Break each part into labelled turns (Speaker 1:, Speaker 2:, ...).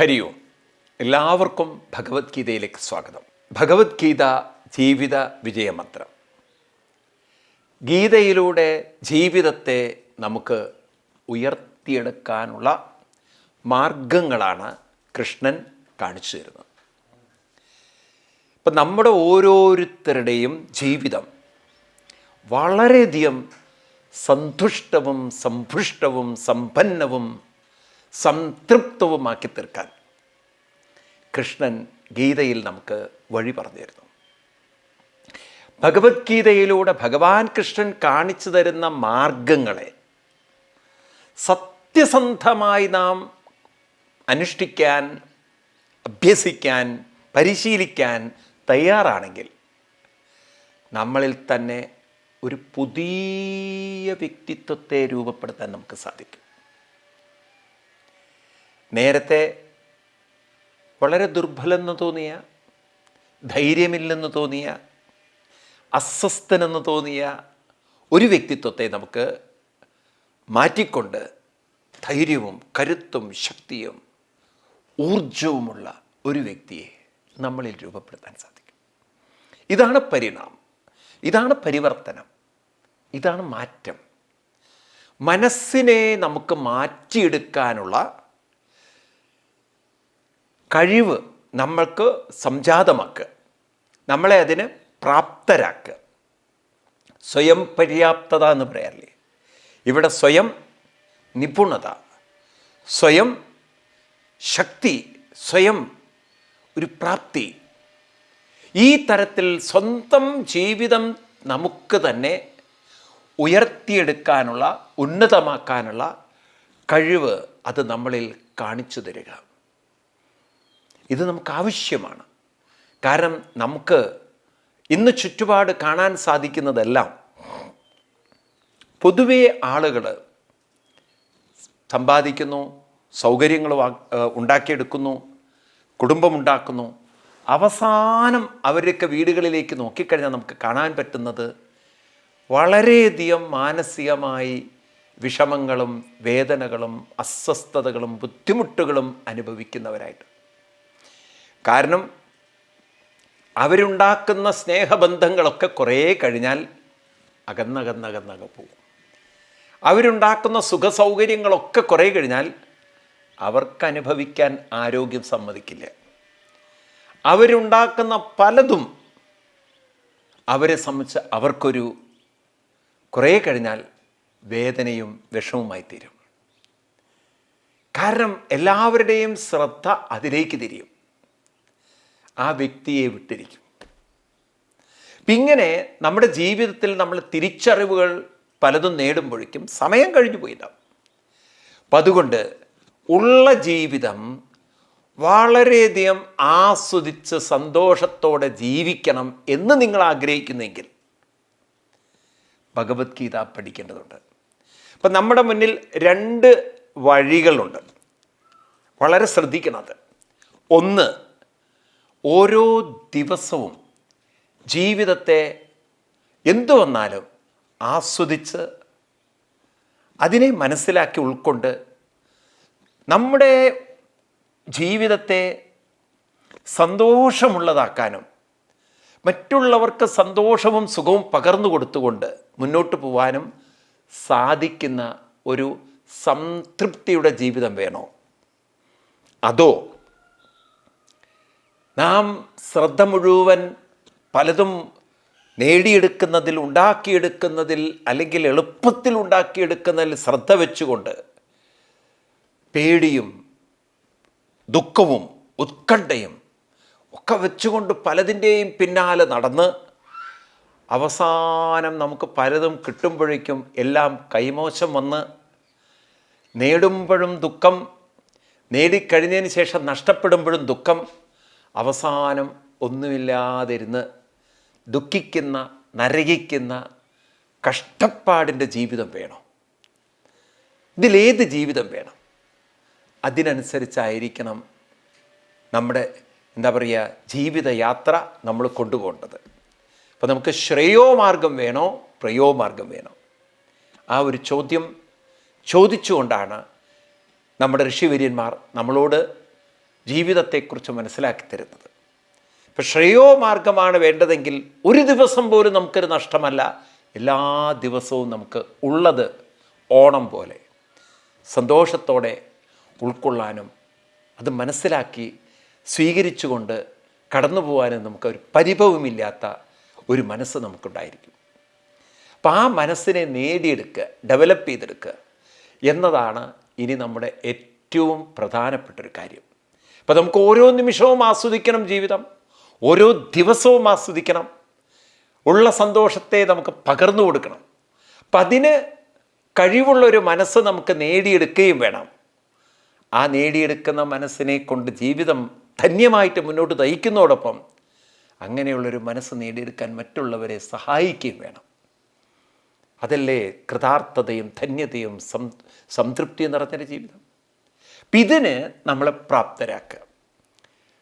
Speaker 1: ഹരി ഓം എല്ലാവർക്കും ഭഗവത്ഗീതയിലേക്ക് സ്വാഗതം. ഭഗവത്ഗീത ജീവിത വിജയമന്ത്രം. ഗീതയിലൂടെ ജീവിതത്തെ നമുക്ക് ഉയർത്തിയെടുക്കാനുള്ള മാർഗങ്ങളാണ് കൃഷ്ണൻ കാണിച്ചു തരുന്നത്. ഇപ്പം നമ്മുടെ ഓരോരുത്തരുടെയും ജീവിതം വളരെയധികം സന്തുഷ്ടവും സമ്പുഷ്ടവും സമ്പന്നവും സംതൃപ്തവുമാക്കി തീർക്കാൻ കൃഷ്ണൻ ഗീതയിൽ നമുക്ക് വഴി പറഞ്ഞു തരുന്നു ഭഗവത്ഗീതയിലൂടെ ഭഗവാൻ കൃഷ്ണൻ കാണിച്ചു തരുന്ന മാർഗങ്ങളെ സത്യസന്ധമായി നാം അനുഷ്ഠിക്കാൻ അഭ്യസിക്കാൻ പരിശീലിക്കാൻ തയ്യാറാണെങ്കിൽ നമ്മളിൽ തന്നെ ഒരു പുതിയ വ്യക്തിത്വത്തെ രൂപപ്പെടുത്താൻ നമുക്ക് സാധിക്കും. നേരത്തെ വളരെ ദുർബലെന്ന് തോന്നിയ ധൈര്യമില്ലെന്ന് തോന്നിയ അസ്വസ്ഥനെന്ന് തോന്നിയ ഒരു വ്യക്തിത്വത്തെ നമുക്ക് മാറ്റിക്കൊണ്ട് ധൈര്യവും കരുത്തും ശക്തിയും ഊർജവുമുള്ള ഒരു വ്യക്തിയെ നമ്മളിൽ രൂപപ്പെടുത്താൻ സാധിക്കും. ഇതാണ് പരിണാമം. ഇതാണ് പരിവർത്തനം. ഇതാണ് മാറ്റം. മനസ്സിനെ നമുക്ക് മാറ്റിയെടുക്കാനുള്ള കഴിവ് നമ്മൾക്ക് സംജാതമാക്കുക. നമ്മളെ അതിന് പ്രാപ്തരാക്കുക. സ്വയം പര്യാപ്തത എന്ന് പറയാറില്ലേ? ഇവിടെ സ്വയം നിപുണത സ്വയം ശക്തി സ്വയം ഒരു പ്രാപ്തി. ഈ തരത്തിൽ സ്വന്തം ജീവിതം നമുക്ക് തന്നെ ഉയർത്തിയെടുക്കാനുള്ള ഉന്നതമാക്കാനുള്ള കഴിവ് അത് നമ്മളിൽ കാണിച്ചു തരിക. ഇത് നമുക്ക് ആവശ്യമാണ് കാരണം നമുക്ക് ഇന്ന് ചുറ്റുപാട് കാണാൻ സാധിക്കുന്നതെല്ലാം പൊതുവേ ആളുകൾ സമ്പാദിക്കുന്നു സൗകര്യങ്ങൾ ഉണ്ടാക്കിയെടുക്കുന്നു കുടുംബമുണ്ടാക്കുന്നു അവസാനം അവരൊക്കെ വീടുകളിലേക്ക് നോക്കിക്കഴിഞ്ഞാൽ നമുക്ക് കാണാൻ പറ്റുന്നത് വളരെയധികം മാനസികമായി വിഷമങ്ങളും വേദനകളും അസ്വസ്ഥതകളും ബുദ്ധിമുട്ടുകളും അനുഭവിക്കുന്നവരായിട്ട്. കാരണം അവരുണ്ടാക്കുന്ന സ്നേഹബന്ധങ്ങളൊക്കെ കുറേ കഴിഞ്ഞാൽ അകന്നകന്നകന്നക പോകും. അവരുണ്ടാക്കുന്ന സുഖസൗകര്യങ്ങളൊക്കെ കുറേ കഴിഞ്ഞാൽ അവർക്ക് അനുഭവിക്കാൻ ആരോഗ്യം സമ്മതിക്കില്ല. അവരുണ്ടാക്കുന്ന പലതും അവരെ സംബന്ധിച്ച് അവർക്കൊരു കുറേ കഴിഞ്ഞാൽ വേദനയും വിഷമവുമായി തീരും. കാരണം എല്ലാവരുടെയും ശ്രദ്ധ അതിലേക്ക് തിരിയും. ആ വ്യക്തിയെ വിട്ടിരിക്കും. ഇങ്ങനെ നമ്മുടെ ജീവിതത്തിൽ നമ്മൾ തിരിച്ചറിവുകൾ പലതും നേടുമ്പോഴേക്കും സമയം കഴിഞ്ഞു പോയിട്ടാവും അപ്പം അതുകൊണ്ട് ഉള്ള ജീവിതം വളരെയധികം ആസ്വദിച്ച് സന്തോഷത്തോടെ ജീവിക്കണം എന്ന് നിങ്ങൾ ആഗ്രഹിക്കുന്നെങ്കിൽ ഭഗവത്ഗീത പഠിക്കേണ്ടതുണ്ട്. അപ്പം നമ്മുടെ മുന്നിൽ രണ്ട് വഴികളുണ്ട്. വളരെ ശ്രദ്ധിക്കണത് ഒന്ന് ഓരോ ദിവസവും ജീവിതത്തെ എന്തു വന്നാലും ആസ്വദിച്ച് അതിനെ മനസ്സിലാക്കി ഉൾക്കൊണ്ട് നമ്മുടെ ജീവിതത്തെ സന്തോഷമുള്ളതാക്കാനും മറ്റുള്ളവർക്ക് സന്തോഷവും സുഖവും പകർന്നു കൊടുത്തുകൊണ്ട് മുന്നോട്ട് പോവാനും സാധിക്കുന്ന ഒരു സംതൃപ്തിയുടെ ജീവിതം വേണോ? അതോ നാം ശ്രദ്ധ മുഴുവൻ പലതും നേടിയെടുക്കുന്നതിൽ ഉണ്ടാക്കിയെടുക്കുന്നതിൽ അല്ലെങ്കിൽ എളുപ്പത്തിൽ ഉണ്ടാക്കിയെടുക്കുന്നതിൽ ശ്രദ്ധ വെച്ചുകൊണ്ട് പേടിയും ദുഃഖവും ഉത്കണ്ഠയും ഒക്കെ വെച്ചുകൊണ്ട് പലതിന്റെയും പിന്നാലെ നടന്ന് അവസാനം നമുക്ക് പലതും കിട്ടുമ്പോഴേക്കും എല്ലാം കൈമോശം വന്ന് നേടുമ്പോഴും ദുഃഖം നേടിക്കഴിഞ്ഞതിന് ശേഷം നഷ്ടപ്പെടുമ്പോഴും ദുഃഖം. അവസാനം ഒന്നുമില്ലാതിരുന്ന് ദുഃഖിക്കുന്ന നരകിക്കുന്ന കഷ്ടപ്പാടിന്റെ ജീവിതം വേണോ. ഇതിലേത് ജീവിതം വേണം? അതിനനുസരിച്ചായിരിക്കണം നമ്മുടെ എന്താ പറയുക ജീവിതയാത്ര നമ്മൾ കൊണ്ടുപോകേണ്ടത്. അപ്പോൾ നമുക്ക് ശ്രേയോമാർഗം വേണോ? പ്രയോമാർഗം വേണോ? ആ ഒരു ചോദ്യം ചോദിച്ചുകൊണ്ടാണ് നമ്മുടെ ഋഷിവര്യന്മാർ നമ്മളോട് ജീവിതത്തെക്കുറിച്ച് മനസ്സിലാക്കി തരുന്നത് ഇപ്പം ശ്രേയോ മാർഗമാണ് വേണ്ടതെങ്കിൽ ഒരു ദിവസം പോലും നമുക്കൊരു നഷ്ടമല്ല. എല്ലാ ദിവസവും നമുക്ക് ഉള്ളത് ഓണം പോലെ. സന്തോഷത്തോടെ ഉൾക്കൊള്ളാനും അത് മനസ്സിലാക്കി സ്വീകരിച്ചുകൊണ്ട് കടന്നു പോകാനും നമുക്ക് ഒരു പരിഭവമില്ലാത്ത ഒരു മനസ്സ് നമുക്കുണ്ടായിരിക്കും. അപ്പം ആ മനസ്സിനെ നേടിയെടുക്കുക ഡെവലപ്പ് ചെയ്തെടുക്കുക എന്നതാണ് ഇനി നമ്മുടെ ഏറ്റവും പ്രധാനപ്പെട്ടൊരു കാര്യം. അപ്പം നമുക്ക് ഓരോ നിമിഷവും ആസ്വദിക്കണം ജീവിതം. ഓരോ ദിവസവും ആസ്വദിക്കണം. ഉള്ള സന്തോഷത്തെ നമുക്ക് പകർന്നു കൊടുക്കണം. അപ്പം അതിന് കഴിവുള്ളൊരു മനസ്സ് നമുക്ക് നേടിയെടുക്കുകയും വേണം. ആ നേടിയെടുക്കുന്ന മനസ്സിനെ കൊണ്ട് ജീവിതം ധന്യമായിട്ട് മുന്നോട്ട് നയിക്കുന്നതോടൊപ്പം അങ്ങനെയുള്ളൊരു മനസ്സ് നേടിയെടുക്കാൻ മറ്റുള്ളവരെ സഹായിക്കുകയും വേണം. അതല്ലേ കൃതാർത്ഥതയും ധന്യതയും സം സംതൃപ്തിയും നിറഞ്ഞൊരു ജീവിതം. അപ്പം ഇതിന് നമ്മളെ പ്രാപ്തരാക്കുക.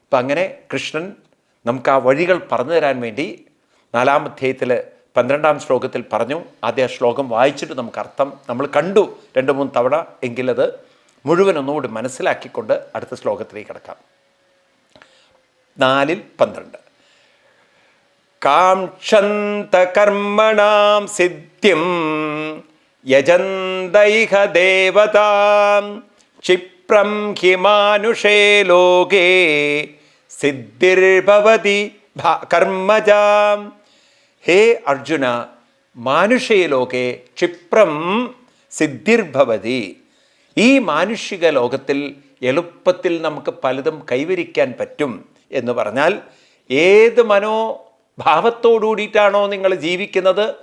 Speaker 1: അപ്പം അങ്ങനെ കൃഷ്ണൻ നമുക്ക് ആ വഴികൾ പറഞ്ഞു തരാൻ വേണ്ടി നാലാം അധ്യായത്തിൽ പന്ത്രണ്ടാം ശ്ലോകത്തിൽ പറഞ്ഞു. ആദ്യ ശ്ലോകം വായിച്ചിട്ട് നമുക്ക് അർത്ഥം നമ്മൾ കണ്ടു രണ്ട് മൂന്ന് തവണ എങ്കിലത് മുഴുവൻ ഒന്നുകൂടി മനസ്സിലാക്കിക്കൊണ്ട് അടുത്ത ശ്ലോകത്തിലേക്ക് കിടക്കാം. നാലിൽ പന്ത്രണ്ട്. കാക്ഷന്തകർമ്മണാം സിദ്ധ്യം യജന്തൈഹ ദേവതാം ക്ഷിപ്രം ഹി മാനുഷേ ലോകേ. സിദ്ധിർഭവതി കർമ്മജാം. ഹേ അർജുന മാനുഷേ ലോകേ ക്ഷിപ്രം സിദ്ധിർഭവതി. ഈ മാനുഷിക ലോകത്തിൽ എളുപ്പത്തിൽ നമുക്ക് പലതും കൈവരിക്കാൻ പറ്റും എന്ന് പറഞ്ഞാൽ ഏത് മനോഭാവത്തോടുകൂടിയിട്ടാണോ നിങ്ങൾ ജീവിക്കുന്നത്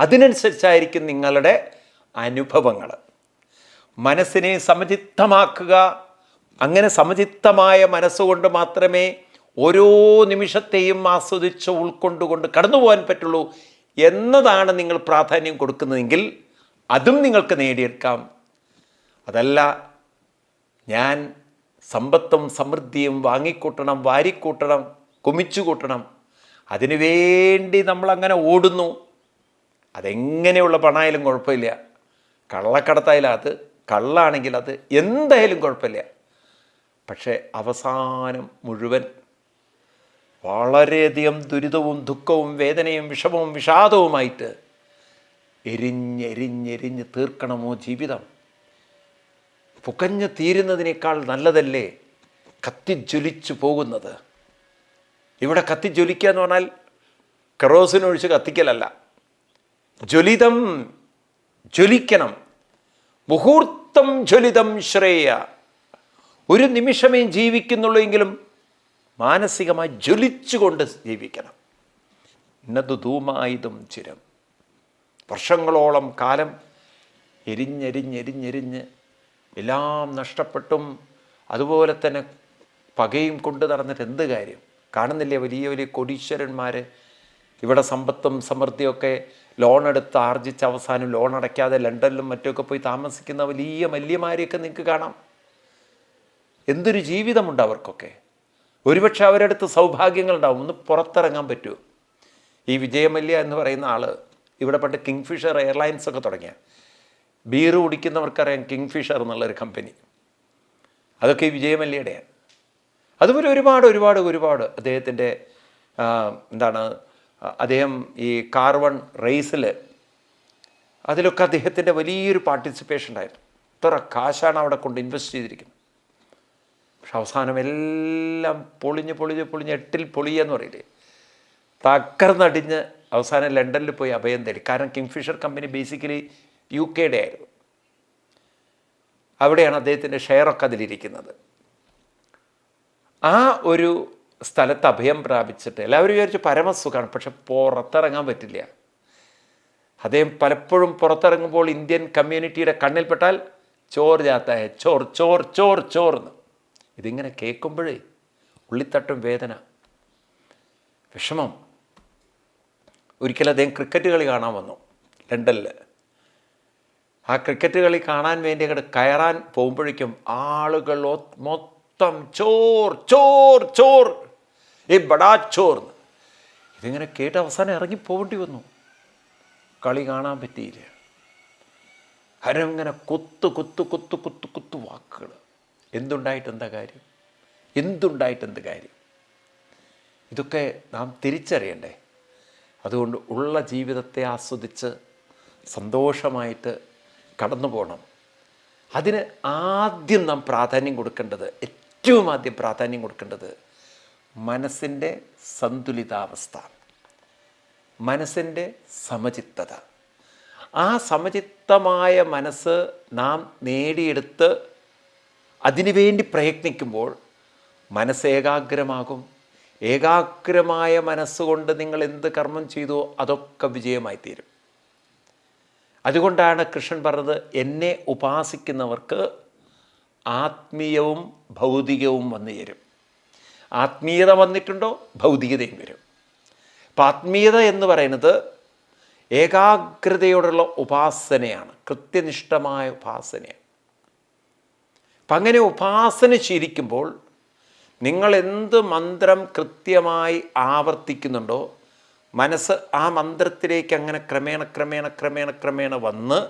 Speaker 1: അതിനനുസരിച്ചായിരിക്കും നിങ്ങളുടെ അനുഭവങ്ങൾ. മനസ്സിനെ സമചിത്തമാക്കുക. അങ്ങനെ സമചിത്തമായ മനസ്സുകൊണ്ട് മാത്രമേ ഓരോ നിമിഷത്തെയും ആസ്വദിച്ച് ഉൾക്കൊണ്ടുകൊണ്ട് കടന്നു പോകാൻ പറ്റുള്ളൂ എന്നതാണ് നിങ്ങൾ പ്രാധാന്യം കൊടുക്കുന്നതെങ്കിൽ അതും നിങ്ങൾക്ക് നേടിയെടുക്കാം. അതല്ല ഞാൻ സമ്പത്തും സമൃദ്ധിയും വാങ്ങിക്കൂട്ടണം വാരിക്കൂട്ടണം കുമിച്ചു കൂട്ടണം അതിനുവേണ്ടി നമ്മളങ്ങനെ ഓടുന്നു. അതെങ്ങനെയുള്ള പണമായാലും കുഴപ്പമില്ല. കള്ളക്കടത്തായാലും അത് കള്ളാണെങ്കിൽ അത് എന്തായാലും കുഴപ്പമില്ല. പക്ഷേ അവസാനം മുഴുവൻ വളരെയധികം ദുരിതവും ദുഃഖവും വേദനയും വിഷമവും വിഷാദവുമായിട്ട് എരിഞ്ഞെരിഞ്ഞെരിഞ്ഞ് തീർക്കണമോ ജീവിതം? പുകഞ്ഞു തീരുന്നതിനേക്കാൾ നല്ലതല്ലേ കത്തിജ്വലിച്ചു പോകുന്നത്? ഇവിടെ കത്തിജ്വലിക്കുക എന്ന് പറഞ്ഞാൽ കറോസിനൊഴിച്ച് കത്തിക്കലല്ല. ജ്വലിതം ജ്വലിക്കണം. മുഹൂർത്തം ജ്വലിതം ശ്രേയ. ഒരു നിമിഷമേ ജീവിക്കുന്നുള്ളൂ എങ്കിലും മാനസികമായി ജ്വലിച്ചുകൊണ്ട് ജീവിക്കണം. ഇന്നത് ധൂമായുധം ചിരം. വർഷങ്ങളോളം കാലം എരിഞ്ഞെരിഞ്ഞെരിഞ്ഞെരിഞ്ഞ് എല്ലാം നഷ്ടപ്പെട്ടും അതുപോലെ തന്നെ പകയും കൊണ്ട് നടന്നിട്ട് എന്ത് കാര്യം? കാണുന്നില്ലേ വലിയ വലിയ കൊടീശ്വരന്മാർ ഇവിടെ സമ്പത്തും സമൃദ്ധിയൊക്കെ ലോൺ എടുത്ത് ആർജിച്ച് അവസാനം ലോൺ അടയ്ക്കാതെ ലണ്ടനിലും മറ്റുമൊക്കെ പോയി താമസിക്കുന്ന വലിയ മല്യമാരെയൊക്കെ നിങ്ങൾക്ക് കാണാം. എന്തൊരു ജീവിതമുണ്ട് അവർക്കൊക്കെ. ഒരുപക്ഷെ അവരടുത്ത് സൗഭാഗ്യങ്ങളുണ്ടാവും ഒന്ന് പുറത്തിറങ്ങാൻ പറ്റുമോ? ഈ വിജയമല്യ എന്ന് പറയുന്ന ആൾ ഇവിടെ പണ്ട് കിങ്ഫിഷർ എയർലൈൻസ് ഒക്കെ തുടങ്ങിയ. ബീർ കുടിക്കുന്നവർക്കറിയാം കിങ്ഫിഷർ എന്നുള്ളൊരു കമ്പനി. അതൊക്കെ ഈ വിജയമല്യയുടെയാണ്. അതുപോലെ ഒരുപാട് ഒരുപാട് ഒരുപാട് അദ്ദേഹത്തിന്റെ എന്താണ് അദ്ദേഹം ഈ കാർവൺ റേസിൽ അതിലൊക്കെ അദ്ദേഹത്തിന്റെ വലിയൊരു പാർട്ടിസിപ്പേഷൻ ഉണ്ടായിരുന്നു. ഇത്ര കാശാണ് അവിടെ കൊണ്ട് ഇൻവെസ്റ്റ് ചെയ്തിരിക്കുന്നത്. പക്ഷെ അവസാനം എല്ലാം പൊളിഞ്ഞ് പൊളിഞ്ഞ് പൊളിഞ്ഞ് എട്ടിൽ പൊളിയെന്ന് പറയില്ലേ? തകർന്നടിഞ്ഞ് അവസാനം ലണ്ടനിൽ പോയി അഭയം തേടി. കാരണം കിങ്ഫിഷർ കമ്പനി ബേസിക്കലി യു കെയുടെ ആയിരുന്നു. അവിടെയാണ് അദ്ദേഹത്തിന്റെ ഷെയറൊക്കെ അതിലിരിക്കുന്നത്. ആ ഒരു സ്ഥലത്ത് അഭയം പ്രാപിച്ചിട്ട് എല്ലാവരും വിചാരിച്ചു പരമസുഖമാണ് പക്ഷെ പുറത്തിറങ്ങാൻ പറ്റില്ല. അദ്ദേഹം പലപ്പോഴും പുറത്തിറങ്ങുമ്പോൾ ഇന്ത്യൻ കമ്മ്യൂണിറ്റിയുടെ കണ്ണിൽപ്പെട്ടാൽ ചോർ ജാത്തായ ചോർ ചോർ ചോർ ചോർ എന്ന് ഇതിങ്ങനെ കേൾക്കുമ്പോഴേ ഉള്ളിത്തട്ടും വേദന വിഷമം. ഒരിക്കലും അദ്ദേഹം ക്രിക്കറ്റ് കളി കാണാൻ വന്നു ലണ്ടനിൽ ആ ക്രിക്കറ്റ് കളി കാണാൻ വേണ്ടി അങ്ങോട്ട് കയറാൻ പോകുമ്പോഴേക്കും ആളുകൾ മൊത്തം ചോർ ചോർ ചോർ ഏ ബടാ ചോർ എന്ന്. ഇതിങ്ങനെ കേട്ട് അവസാനം ഇറങ്ങി പോകേണ്ടി വന്നു. കളി കാണാൻ പറ്റിയില്ല. ഹരം ഇങ്ങനെ കൊത്തു കൊത്തു കൊത്തു കൊത്തു കുത്തു വാക്കുകൾ എന്തുണ്ടായിട്ട് എന്താ കാര്യം? എന്തുണ്ടായിട്ട് എന്ത് കാര്യം? ഇതൊക്കെ നാം തിരിച്ചറിയണ്ടേ? അതുകൊണ്ട് ഉള്ള ജീവിതത്തെ ആസ്വദിച്ച് സന്തോഷമായിട്ട് കടന്നു പോകണം അതിന് ആദ്യം നാം പ്രാധാന്യം കൊടുക്കേണ്ടത് ഏറ്റവും ആദ്യം പ്രാധാന്യം കൊടുക്കേണ്ടത് മനസ്സിന്റെ സന്തുലിതാവസ്ഥ മനസ്സിന്റെ സമചിത്തത. ആ സമചിത്തമായ മനസ്സ് നാം നേടിയെടുത്ത് അതിനുവേണ്ടി പ്രയത്നിക്കുമ്പോൾ മനസ്സ് ഏകാഗ്രമാകും. ഏകാഗ്രമായ മനസ്സുകൊണ്ട് നിങ്ങൾ എന്ത് കർമ്മം ചെയ്തോ അതൊക്കെ വിജയമായി തീരും. അതുകൊണ്ടാണ് കൃഷ്ണൻ പറഞ്ഞത് എന്നെ ഉപാസിക്കുന്നവർക്ക് ആത്മീയവും ഭൗതികവും വന്നു ചേരും. ആത്മീയത വന്നിട്ടുണ്ടോ? ഭൗതികതയും വരും. അപ്പം ആത്മീയത എന്ന് പറയുന്നത് ഏകാഗ്രതയോടുള്ള ഉപാസനയാണ്. കൃത്യനിഷ്ഠമായ ഉപാസനയാണ്. അപ്പം അങ്ങനെ ഉപാസന ശീലിക്കുമ്പോൾ നിങ്ങൾ എന്ത് മന്ത്രം കൃത്യമായി ആവർത്തിക്കുന്നുണ്ടോ മനസ്സ് ആ മന്ത്രത്തിലേക്ക് അങ്ങനെ ക്രമേണ ക്രമേണ ക്രമേണ ക്രമേണ വന്ന്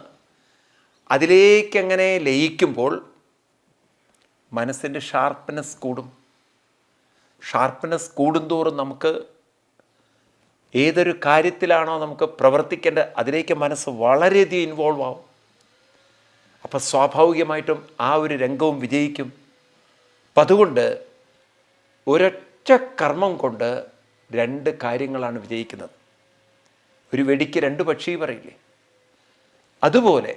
Speaker 1: അതിലേക്കങ്ങനെ ലയിക്കുമ്പോൾ മനസ്സിന്റെ ഷാർപ്പ്നെസ് കൂടും. ഷാർപ്പ്നെസ് കൂടുന്തോറും നമുക്ക് ഏതൊരു കാര്യത്തിലാണോ നമുക്ക് പ്രവർത്തിക്കേണ്ടത് അതിലേക്ക് മനസ്സ് വളരെയധികം ഇൻവോൾവ് ആവും. അപ്പോൾ സ്വാഭാവികമായിട്ടും ആ ഒരു രംഗവും വിജയിക്കും. അപ്പം അതുകൊണ്ട് ഒരൊറ്റ കർമ്മം കൊണ്ട് രണ്ട് കാര്യങ്ങളാണ് വിജയിക്കുന്നത്. ഒരു വെടിക്ക് രണ്ട് പക്ഷി പറയില്ലേ? അതുപോലെ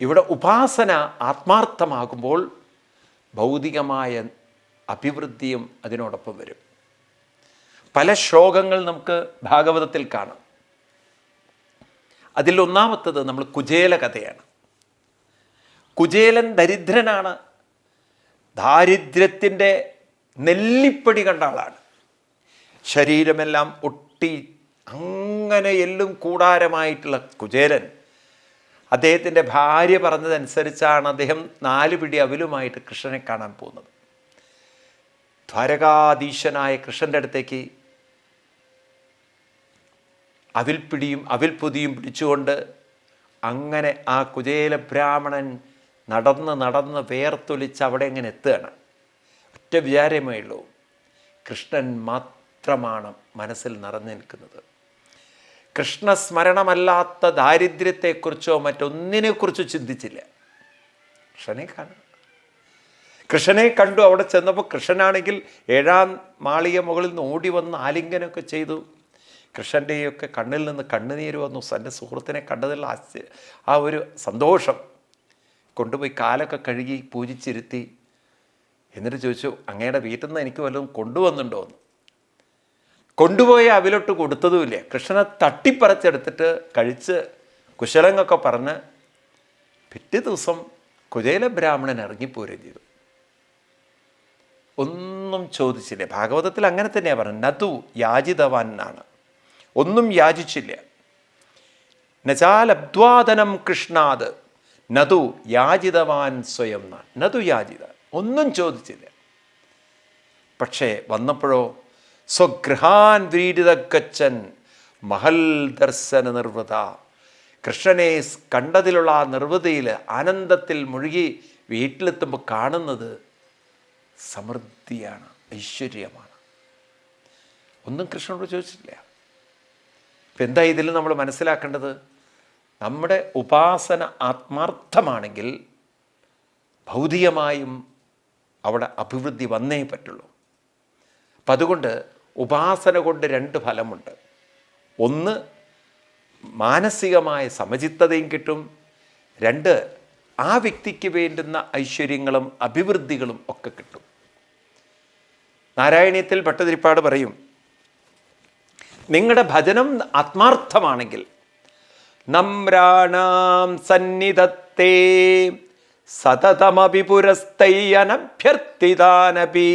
Speaker 1: ഇവിടെ ഉപാസന ആത്മാർത്ഥമാകുമ്പോൾ ഭൗതികമായ അഭിവൃദ്ധിയും അതിനോടൊപ്പം വരും. പല ശ്ലോകങ്ങൾ നമുക്ക് ഭാഗവതത്തിൽ കാണാം. അതിൽ ഒന്നാമത്തത് നമ്മൾ കുചേല കഥയാണ്. കുചേലൻ ദരിദ്രനാണ്. ദാരിദ്ര്യത്തിന്റെ നെല്ലിപ്പടി കണ്ട ആളാണ്. ശരീരമെല്ലാം ഒട്ടി അങ്ങനെ എല്ലും കൂടാരമായിട്ടുള്ള കുചേലൻ അദ്ദേഹത്തിന്റെ ഭാര്യ പറഞ്ഞതനുസരിച്ചാണ് അദ്ദേഹം നാല് പിടി അവിലുമായിട്ട് കൃഷ്ണനെ കാണാൻ പോകുന്നത്. ദ്വാരകാധീശനായ കൃഷ്ണന്റെ അടുത്തേക്ക് അവിൽപ്പിടിയും അവിൽപൊതിയും പിടിച്ചുകൊണ്ട് അങ്ങനെ ആ കുചേല ബ്രാഹ്മണൻ നടന്ന് നടന്ന് വേർത്തൊലിച്ച് അവിടെ ഇങ്ങനെ എത്തുകയാണ്. ഒറ്റ വിചാരമേ ഉള്ളൂ. കൃഷ്ണൻ മാത്രമാണ് മനസ്സിൽ നിറഞ്ഞു നിൽക്കുന്നത്. കൃഷ്ണസ്മരണമല്ലാത്ത ദാരിദ്ര്യത്തെക്കുറിച്ചോ മറ്റൊന്നിനെക്കുറിച്ചോ ചിന്തിച്ചില്ല. കൃഷ്ണനെ കാണുക കൃഷ്ണനെ കണ്ടു അവിടെ ചെന്നപ്പോൾ കൃഷ്ണനാണെങ്കിൽ ഏഴാം മാളിക മുകളിൽ നിന്ന് ഓടി വന്ന് ആലിംഗനമൊക്കെ ചെയ്തു. കൃഷ്ണന്റെയൊക്കെ കണ്ണിൽ നിന്ന് കണ്ണുനീര് വന്നു. തന്റെ സുഹൃത്തിനെ കണ്ടതിൽ ആശ്ചര്യ ആ ഒരു സന്തോഷം. കൊണ്ടുപോയി കാലൊക്കെ കഴുകി പൂജിച്ചിരുത്തി. എന്നിട്ട് ചോദിച്ചു അങ്ങയുടെ വീട്ടിൽ നിന്ന് എനിക്ക് വല്ലതും കൊണ്ടുവന്നുണ്ടോ എന്ന്. കൊണ്ടുപോയി അവിലോട്ട് കൊടുത്തതുമില്ല. കൃഷ്ണനെ തട്ടിപ്പറിച്ചെടുത്തിട്ട് കഴിച്ച് കുശലങ്ങൊക്കെ പറഞ്ഞ് പിറ്റേ ദിവസം കുചേല ബ്രാഹ്മണൻ ഇറങ്ങിപ്പോരുകയും ചെയ്തു. ഒന്നും ചോദിച്ചില്ല. ഭാഗവതത്തിൽ അങ്ങനെ തന്നെയാണ് പറഞ്ഞത്. നതു യാചിതവാൻ എന്നാണ് ഒന്നും യാചിച്ചില്ല. നചാലബ്ദ്വാദനം കൃഷ്ണാത്. നതു യാചിതവാൻ സ്വയം നതു യാചിത. ഒന്നും ചോദിച്ചില്ല. പക്ഷേ വന്നപ്പോഴോ സ്വഗൃഹാൻ വീടിതക്കച്ചൻ മഹൽ ദർശന നിർവൃത. കൃഷ്ണനെ കണ്ടതിലുള്ള ആ നിർവൃതിയിൽ ആനന്ദത്തിൽ മുഴുകി വീട്ടിലെത്തുമ്പോൾ കാണുന്നത് സമൃദ്ധിയാണ് ഐശ്വര്യമാണ്. ഒന്നും കൃഷ്ണനോട് ചോദിച്ചിട്ടില്ല. ഇപ്പം എന്താ ഇതിൽ നമ്മൾ മനസ്സിലാക്കേണ്ടത്? നമ്മുടെ ഉപാസന ആത്മാർത്ഥമാണെങ്കിൽ ഭൗതികമായും അവിടെ അഭിവൃദ്ധി വന്നേ പറ്റുള്ളൂ. അപ്പം അതുകൊണ്ട് ഉപാസന കൊണ്ട് രണ്ട് ഫലമുണ്ട്. ഒന്ന് മാനസികമായ സമചിത്തതയും കിട്ടും. രണ്ട് ആ വ്യക്തിക്ക് വേണ്ടുന്ന ഐശ്വര്യങ്ങളും അഭിവൃദ്ധികളും ഒക്കെ കിട്ടും. നാരായണീയത്തിൽ ഭട്ടതിരിപ്പാട് പറയും നിങ്ങളുടെ ഭജനം ആത്മാർത്ഥമാണെങ്കിൽ നമ്രാണാം സന്നിധത്തെ സതതമപി പുരസ്തയ്യനഭ്യർത്ഥിതാനപി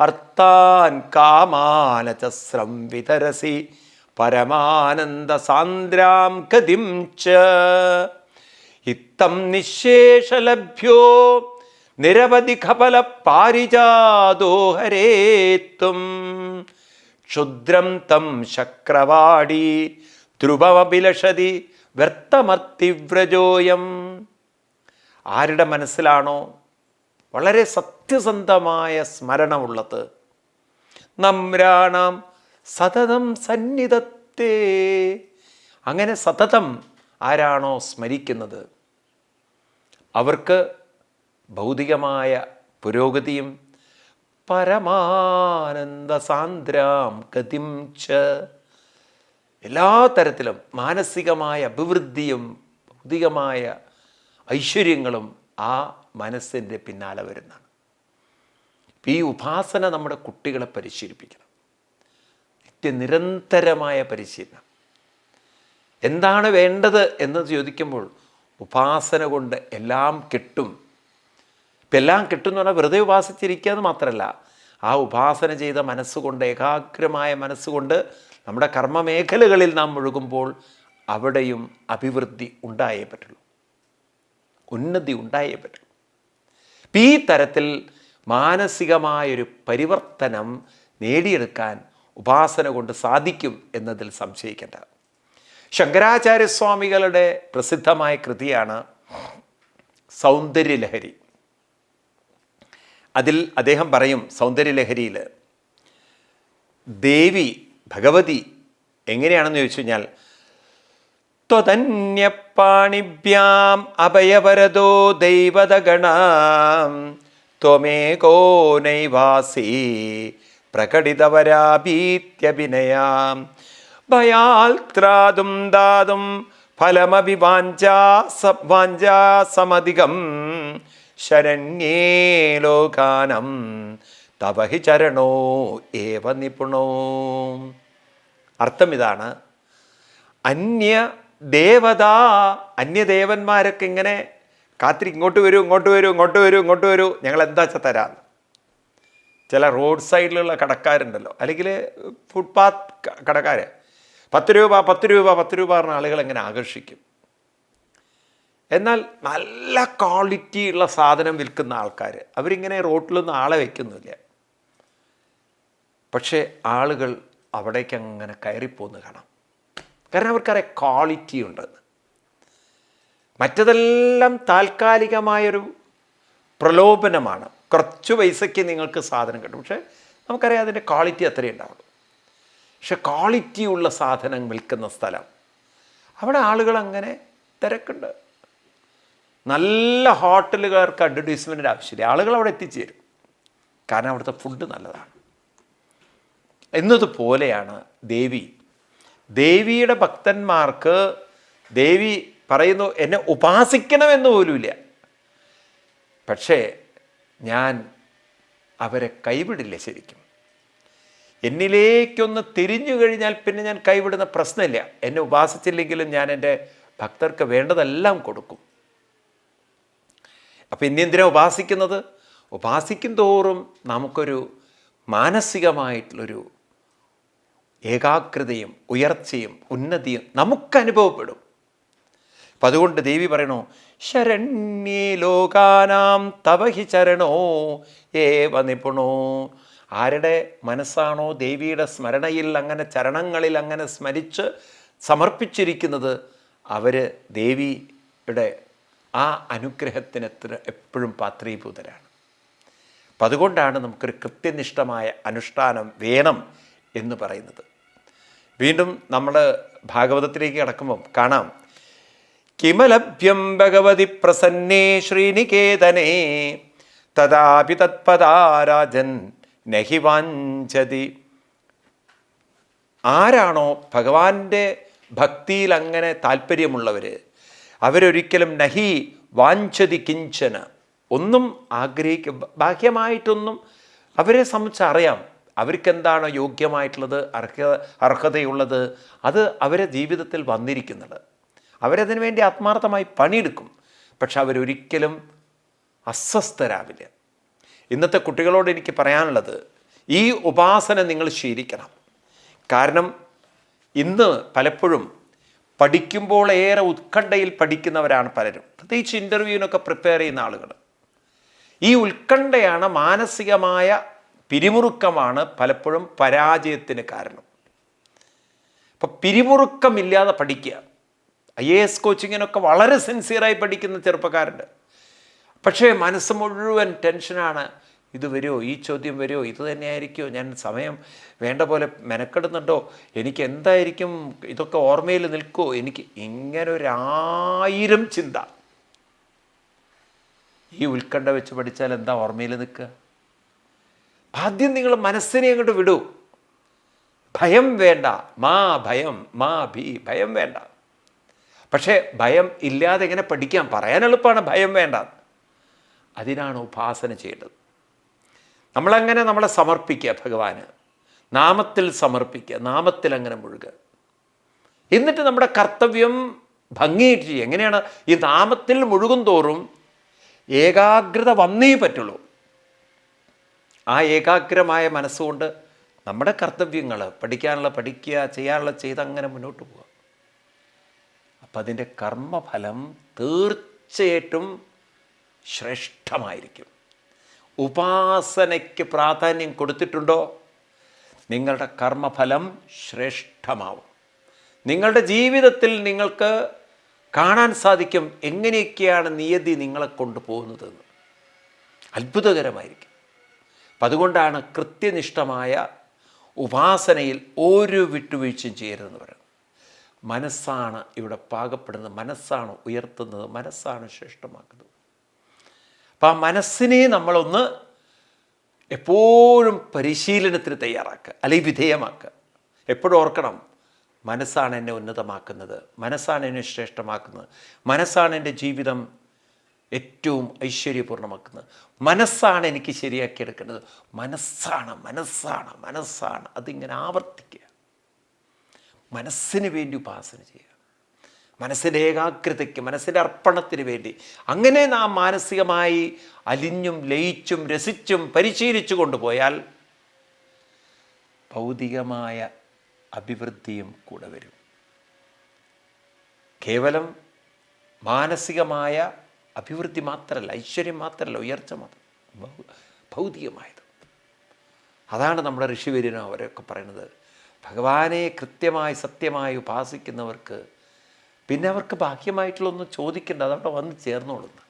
Speaker 1: അർത്ഥാൻ കാമാനചസ്രം വിതരസി പരമാനന്ദ സാന്ദ്രാം ഗതിം ച. ഇത്തം നിശേഷലഭ്യോ നിരവധി കപല പാരിജാതോ ഹരേത്വം ക്ഷുദ്രം തം ശക്രവാടി ധ്രുവമഭിലഷതി വ്യർത്ഥമർത്തിവ്രജോയം. ആരുടെ മനസ്സിലാണോ? വളരെ സത്യസന്ധമായ സ്മരണമുള്ളത്. നമ്രാണാം സതതം സന്നിധത്തെ. അങ്ങനെ സതതം ആരാണോ സ്മരിക്കുന്നത്? അവർക്ക് ഭൗതികമായ പുരോഗതിയും പരമാനന്ദ സാന്ദ്രാം ഗതിം ച. എല്ലാ തരത്തിലും മാനസികമായ അഭിവൃദ്ധിയും ഭൗതികമായ ഐശ്വര്യങ്ങളും ആ മനസ്സിന്റെ പിന്നാലെ വരുന്നതാണ്. ഈ ഉപാസന നമ്മുടെ കുട്ടികളെ പരിശീലിപ്പിക്കണം. നിത്യനിരന്തരമായ പരിശീലനം. എന്താണ് വേണ്ടത് എന്ന് ചോദിക്കുമ്പോൾ ഉപാസന കൊണ്ട് എല്ലാം കിട്ടും. ഇപ്പം എല്ലാം പറഞ്ഞാൽ വെറുതെ ഉപാസിച്ചിരിക്കുക എന്ന് മാത്രമല്ല. ആ ഉപാസന ചെയ്ത മനസ്സുകൊണ്ട് ഏകാഗ്രമായ മനസ്സുകൊണ്ട് നമ്മുടെ കർമ്മമേഖലകളിൽ നാം ഒഴുകുമ്പോൾ അവിടെയും അഭിവൃദ്ധി ഉണ്ടായേ പറ്റുള്ളൂ. ഉന്നതി ഉണ്ടായേ പറ്റുള്ളൂ. ഈ തരത്തിൽ മാനസികമായൊരു പരിവർത്തനം നേടിയെടുക്കാൻ ഉപാസന കൊണ്ട് സാധിക്കും എന്നതിൽ സംശയിക്കേണ്ട ശങ്കരാചാര്യസ്വാമികളുടെ പ്രസിദ്ധമായ കൃതിയാണ് സൗന്ദര്യലഹരി. അതിൽ അദ്ദേഹം പറയും സൗന്ദര്യലഹരിയിൽ ദേവി ഭഗവതി എങ്ങനെയാണെന്ന് ചോദിച്ചു കഴിഞ്ഞാൽ ത്വതന്യപ്പാണിഭ്യാം അഭയവരദോ ദൈവതഗണ ത്വമേകോ നൈവാസി പ്രകടിതവരാഭീത്യഭിനയാം ഭയാൽ ത്രാതും ദാതും ഫലമഭി വാഞ്ചാ സ വാഞ്ചാസമധികം ശരണ്യേ ലോകാനം. തവ ഹി ചരണോ ഏവ നിപുണോ. അർത്ഥം ഇതാണ്. അന്യ ദേവത അന്യദേവന്മാരൊക്കെ ഇങ്ങനെ കാത്തിരി ഇങ്ങോട്ട് വരൂ ഇങ്ങോട്ട് വരൂ ഇങ്ങോട്ട് വരൂ ഇങ്ങോട്ട് വരൂ. ഞങ്ങൾ എന്താ വെച്ചാൽ തരാം ചില റോഡ് സൈഡിലുള്ള കടക്കാരുണ്ടല്ലോ. അല്ലെങ്കിൽ ഫുട്പാത്ത് കടക്കാർ പത്ത് രൂപ പത്ത് രൂപ പത്ത് രൂപ പറഞ്ഞ ആളുകൾ എങ്ങനെ ആകർഷിക്കും? എന്നാൽ നല്ല ക്വാളിറ്റി ഉള്ള സാധനം വിൽക്കുന്ന ആൾക്കാർ അവരിങ്ങനെ റോട്ടിലൊന്നും ആളെ വയ്ക്കുന്നില്ല പക്ഷേ ആളുകൾ അവിടേക്ക് അങ്ങനെ കയറിപ്പോന്ന് കാണാം. കാരണം അവർക്കറിയാം ക്വാളിറ്റി ഉണ്ടെന്ന്. മറ്റതെല്ലാം താൽക്കാലികമായൊരു പ്രലോഭനമാണ്. കുറച്ച് പൈസയ്ക്ക് നിങ്ങൾക്ക് സാധനം കിട്ടും. പക്ഷേ നമുക്കറിയാം അതിന്റെ ക്വാളിറ്റി അത്രയേ ഉണ്ടാവുള്ളൂ. പക്ഷെ ക്വാളിറ്റി ഉള്ള സാധനം വിൽക്കുന്ന സ്ഥലം അവിടെ ആളുകൾ അങ്ങനെ തിരക്കുണ്ട്. നല്ല ഹോട്ടലുകാർക്ക് അഡ്വർടൈസ്മെന്റിന്റെ ആവശ്യമില്ല. ആളുകൾ അവിടെ എത്തിച്ചേരും. കാരണം അവിടുത്തെ ഫുഡ് നല്ലതാണ്. എന്നതുപോലെയാണ് ദേവി. ദേവിയുടെ ഭക്തന്മാർക്ക് ദേവി പറയുന്നു എന്നെ ഉപാസിക്കണമെന്ന് പോലുമില്ല. പക്ഷേ ഞാൻ അവരെ കൈവിടില്ല ശരിക്കും. എന്നിലേക്കൊന്ന് തിരിഞ്ഞു കഴിഞ്ഞാൽ പിന്നെ ഞാൻ കൈവിടുന്ന പ്രശ്നമില്ല. എന്നെ ഉപാസിച്ചില്ലെങ്കിലും ഞാൻ എന്റെ ഭക്തർക്ക് വേണ്ടതെല്ലാം കൊടുക്കും. അപ്പം ഇനി എന്തിനാ ഉപാസിക്കുന്നത്? ഉപാസിക്കും തോറും നമുക്കൊരു മാനസികമായിട്ടുള്ളൊരു ഏകാഗ്രതയും ഉയർച്ചയും ഉന്നതിയും നമുക്ക് അനുഭവപ്പെടും അപ്പം അതുകൊണ്ട് ദേവി പറയണോ ശരണ്യേ ലോകാനാം തവഹി ചരണോ ഏവ നിപുണോ. ആരുടെ മനസ്സാണോ ദേവിയുടെ സ്മരണയിൽ അങ്ങനെ ചരണങ്ങളിൽ അങ്ങനെ സ്മരിച്ച് സമർപ്പിച്ചിരിക്കുന്നത് അവർ ദേവിയുടെ ആ അനുഗ്രഹത്തിന് എത്ര എപ്പോഴും പാത്രീഭൂതരാണ്. അപ്പം അതുകൊണ്ടാണ് നമുക്കൊരു കൃത്യനിഷ്ഠമായ അനുഷ്ഠാനം വേണം എന്ന് പറയുന്നത്. വീണ്ടും നമ്മൾ ഭാഗവതത്തിലേക്ക് കടക്കുമ്പം കാണാം. കിമലഭ്യം ഭഗവതി പ്രസന്നേ ശ്രീനികേതനേ തഥാപി തത്പദാരാജൻ നഹി വാഞ്ചതി. ആരാണോ ഭഗവാന്റെ ഭക്തിയിൽ അങ്ങനെ താല്പര്യമുള്ളവർ അവരൊരിക്കലും നഹി വാഞ്ചതി കിഞ്ചന. ഒന്നും ആഗ്രഹിക്ക ബാഹ്യമായിട്ടൊന്നും അവരെ സംബന്ധിച്ച് അറിയാം. അവർക്കെന്താണോ യോഗ്യമായിട്ടുള്ളത് അർഹ അർഹതയുള്ളത്? അത് അവരെ ജീവിതത്തിൽ വന്നിരിക്കുന്നത്. അവരതിനു വേണ്ടി ആത്മാർത്ഥമായി പണിയെടുക്കും. പക്ഷെ അവരൊരിക്കലും അസ്വസ്ഥരാവില്ല. ഇന്നത്തെ കുട്ടികളോട് എനിക്ക് പറയാനുള്ളത് ഈ ഉപാസന നിങ്ങൾ ശീലിക്കണം. കാരണം ഇന്ന് പലപ്പോഴും പഠിക്കുമ്പോൾ ഏറെ ഉത്കണ്ഠയിൽ പഠിക്കുന്നവരാണ് പലരും. പ്രത്യേകിച്ച് ഇന്റർവ്യൂവിനൊക്കെ പ്രിപ്പയർ ചെയ്യുന്ന ആളുകൾ ഈ ഉത്കണ്ഠയാണ് മാനസികമായ പിരിമുറുക്കമാണ് പലപ്പോഴും പരാജയത്തിന് കാരണം. അപ്പം പിരിമുറുക്കമില്ലാതെ പഠിക്കുക. ഐ എ എസ് കോച്ചിങ്ങിനൊക്കെ വളരെ സിൻസിയറായി പഠിക്കുന്ന ചെറുപ്പക്കാരുണ്ട്. പക്ഷേ മനസ്സ് മുഴുവൻ ടെൻഷനാണ് ഇത് വരുമോ? ഈ ചോദ്യം വരുമോ? ഇത് തന്നെയായിരിക്കുമോ? ഞാൻ സമയം വേണ്ട പോലെ മെനക്കെടുന്നുണ്ടോ? എനിക്ക് എന്തായിരിക്കും? ഇതൊക്കെ ഓർമ്മയിൽ നിൽക്കുമോ? എനിക്ക് ഇങ്ങനെ ഒരായിരം ചിന്ത. ഈ ഉത്കണ്ഠ വെച്ച് പഠിച്ചാൽ എന്താ ഓർമ്മയിൽ നിൽക്കുക? ആദ്യം നിങ്ങൾ മനസ്സിനെ അങ്ങോട്ട് വിടൂ. ഭയം വേണ്ട. മാ ഭയം മാ ഭീ ഭയം വേണ്ട. പക്ഷേ ഭയം ഇല്ലാതെ എങ്ങനെ പഠിക്കാം? പറയാൻ എളുപ്പമാണ്. ഭയം വേണ്ട. അതിനാണ് ഉപാസന ചെയ്യേണ്ടത്. നമ്മളങ്ങനെ നമ്മളെ സമർപ്പിക്കുക ഭഗവാന്. നാമത്തിൽ സമർപ്പിക്കുക നാമത്തിൽ അങ്ങനെ മുഴുകുക. എന്നിട്ട് നമ്മുടെ കർത്തവ്യം ഭംഗിയിട്ട് ചെയ്യുക. എങ്ങനെയാണ്? ഈ നാമത്തിൽ മുഴുകും തോറും ഏകാഗ്രത വന്നേ പറ്റുള്ളൂ. ആ ഏകാഗ്രമായ മനസ്സുകൊണ്ട് നമ്മുടെ കർത്തവ്യങ്ങൾ പഠിക്കാനുള്ള പഠിക്കുക ചെയ്യാനുള്ള ചെയ്ത് അങ്ങനെ മുന്നോട്ട് പോവുക. അപ്പം അതിന്റെ കർമ്മഫലം തീർച്ചയായിട്ടും ശ്രേഷ്ഠമായിരിക്കും. ഉപാസനയ്ക്ക് പ്രാധാന്യം കൊടുത്തിട്ടുണ്ടോ? നിങ്ങളുടെ കർമ്മഫലം ശ്രേഷ്ഠമാവും. നിങ്ങളുടെ ജീവിതത്തിൽ നിങ്ങൾക്ക് കാണാൻ സാധിക്കും എങ്ങനെയൊക്കെയാണ് നിയതി നിങ്ങളെ കൊണ്ടുപോകുന്നതെന്ന്. അത്ഭുതകരമായിരിക്കും. അപ്പം അതുകൊണ്ടാണ് കൃത്യനിഷ്ഠമായ ഉപാസനയിൽ ഒരു വിട്ടുവീഴ്ചയും ചെയ്യരുതെന്ന് പറയുന്നത്. മനസ്സാണ് ഇവിടെ പാകപ്പെടുന്നത്. മനസ്സാണ് ഉയർത്തുന്നത്. മനസ്സാണ് ശ്രേഷ്ഠമാക്കുന്നത്. അപ്പം ആ മനസ്സിനെ നമ്മളൊന്ന് എപ്പോഴും പരിശീലനത്തിന് തയ്യാറാക്കുക അല്ലെങ്കിൽ വിധേയമാക്കുക. എപ്പോഴും ഓർക്കണം മനസ്സാണ് എന്നെ ഉന്നതമാക്കുന്നത് മനസ്സാണ് എന്നെ ശ്രേഷ്ഠമാക്കുന്നത് മനസ്സാണ് എന്റെ ജീവിതം ഏറ്റവും ഐശ്വര്യപൂർണമാക്കുന്നത് മനസ്സാണ് എനിക്ക് ശരിയാക്കിയെടുക്കേണ്ടത്. മനസ്സാണ് മനസ്സാണ് മനസ്സാണ്. അതിങ്ങനെ ആവർത്തിക്കുക. മനസ്സിന് വേണ്ടി ഉപാസന ചെയ്യുക. മനസ്സിന്റെ ഏകാഗ്രതയ്ക്ക് മനസ്സിന്റെ അർപ്പണത്തിന് വേണ്ടി. അങ്ങനെ നാം മാനസികമായി അലിഞ്ഞും ലയിച്ചും രസിച്ചും പരിശീലിച്ചു കൊണ്ടുപോയാൽ ഭൗതികമായ അഭിവൃദ്ധിയും കൂടെ വരും. കേവലം മാനസികമായ അഭിവൃദ്ധി മാത്രമല്ല ഐശ്വര്യം മാത്രമല്ല ഉയർച്ച മാത്രം ഭൗതികമായത്. അതാണ് നമ്മുടെ ഋഷിവര്യനും അവരൊക്കെ പറയുന്നത്. ഭഗവാനെ കൃത്യമായി സത്യമായി ഉപാസിക്കുന്നവർക്ക് പിന്നെ അവർക്ക് ബാഹ്യമായിട്ടുള്ളൊന്നും ചോദിക്കേണ്ട. അതവിടെ വന്ന് ചേർന്നോളുന്നു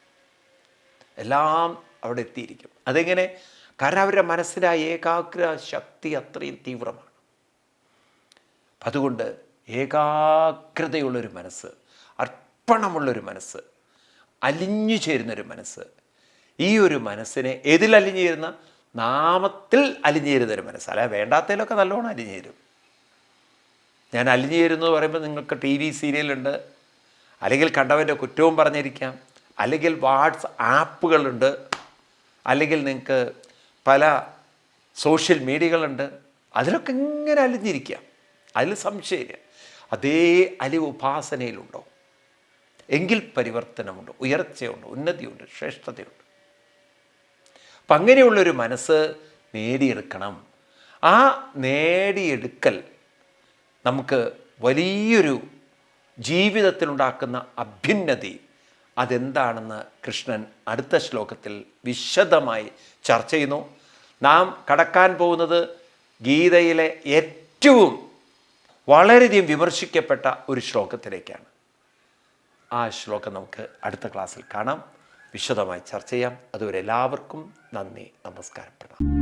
Speaker 1: എല്ലാം അവിടെ എത്തിയിരിക്കും. അതെങ്ങനെ? കാരണം അവരുടെ മനസ്സിലായ ഏകാഗ്ര ശക്തി അത്രയും തീവ്രമാണ്. അതുകൊണ്ട് ഏകാഗ്രതയുള്ളൊരു മനസ്സ് അർപ്പണമുള്ളൊരു മനസ്സ് അലിഞ്ഞു ചേരുന്നൊരു മനസ്സ് ഈ ഒരു മനസ്സിനെ എതിലലിഞ്ഞു ചേരുന്ന? നാമത്തിൽ അലിഞ്ഞു ചേരുന്നൊരു മനസ്സ്. അല്ല വേണ്ടാത്തതിലൊക്കെ നല്ലോണം അലിഞ്ഞു ചേരും. ഞാൻ അലിഞ്ഞു എന്ന് പറയുമ്പോൾ നിങ്ങൾക്ക് ടി വി സീരിയലുണ്ട്. അല്ലെങ്കിൽ കണ്ടവന്റെ കുറ്റവും പറഞ്ഞിരിക്കാം. അല്ലെങ്കിൽ വാട്സ് ആപ്പുകളുണ്ട്. അല്ലെങ്കിൽ നിങ്ങൾക്ക് പല സോഷ്യൽ മീഡിയകളുണ്ട്. അതിലൊക്കെ ഇങ്ങനെ അലിഞ്ഞിരിക്കാം അതിൽ സംശയമില്ല. അതേ അലിവ് ഉപാസനയിലുണ്ടോ? എങ്കിൽ പരിവർത്തനമുണ്ട്. ഉയർച്ചയുണ്ട്. ഉന്നതിയുണ്ട്. ശ്രേഷ്ഠതയുണ്ട്. അപ്പം അങ്ങനെയുള്ളൊരു മനസ്സ് നേടിയെടുക്കണം. ആ നേടിയെടുക്കൽ നമുക്ക് വലിയൊരു ജീവിതത്തിലുണ്ടാക്കുന്ന അഭ്യുന്നതി അതെന്താണെന്ന് കൃഷ്ണൻ അടുത്ത ശ്ലോകത്തിൽ വിശദമായി ചർച്ച ചെയ്യുന്നു. നാം കടക്കാൻ പോകുന്നത് ഗീതയിലെ ഏറ്റവും വളരെയധികം വിമർശിക്കപ്പെട്ട ഒരു ശ്ലോകത്തിലേക്കാണ്. ആ ശ്ലോകം നമുക്ക് അടുത്ത ക്ലാസ്സിൽ കാണാം. വിശദമായി ചർച്ച ചെയ്യാം. അതുവരെ എല്ലാവർക്കും നന്ദി നമസ്കാരം പ്രണാം